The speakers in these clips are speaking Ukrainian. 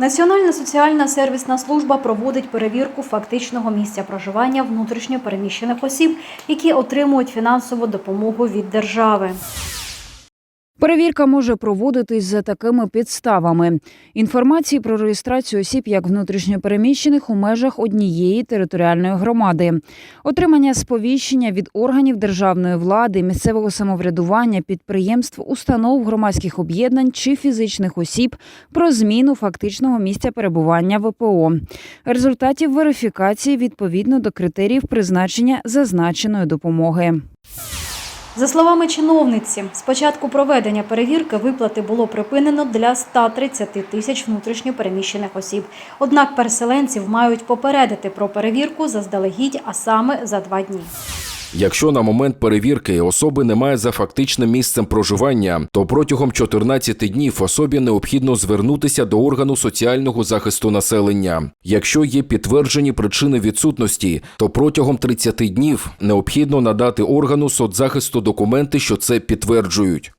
Національна соціальна сервісна служба проводить перевірку фактичного місця проживання внутрішньо переміщених осіб, які отримують фінансову допомогу від держави. Перевірка може проводитись за такими підставами: інформації про реєстрацію осіб як внутрішньопереміщених у межах однієї територіальної громади, отримання сповіщення від органів державної влади, місцевого самоврядування, підприємств, установ, громадських об'єднань чи фізичних осіб про зміну фактичного місця перебування ВПО, результатів верифікації відповідно до критеріїв призначення зазначеної допомоги. За словами чиновниці, з початку проведення перевірки виплати було припинено для 130 тисяч внутрішньо переміщених осіб. Однак переселенців мають попередити про перевірку заздалегідь, а саме за два дні. Якщо на момент перевірки особи немає за фактичним місцем проживання, то протягом 14 днів особі необхідно звернутися до органу соціального захисту населення. Якщо є підтверджені причини відсутності, то протягом 30 днів необхідно надати органу соцзахисту документи, що це підтверджують.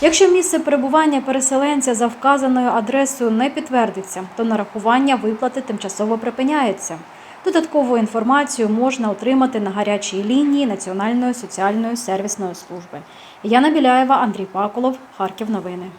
Якщо місце перебування переселенця за вказаною адресою не підтвердиться, то нарахування виплати тимчасово припиняється. Додаткову інформацію можна отримати на гарячій лінії Національної соціальної сервісної служби. Яна Біляєва, Андрій Паколов, Харків. Новини.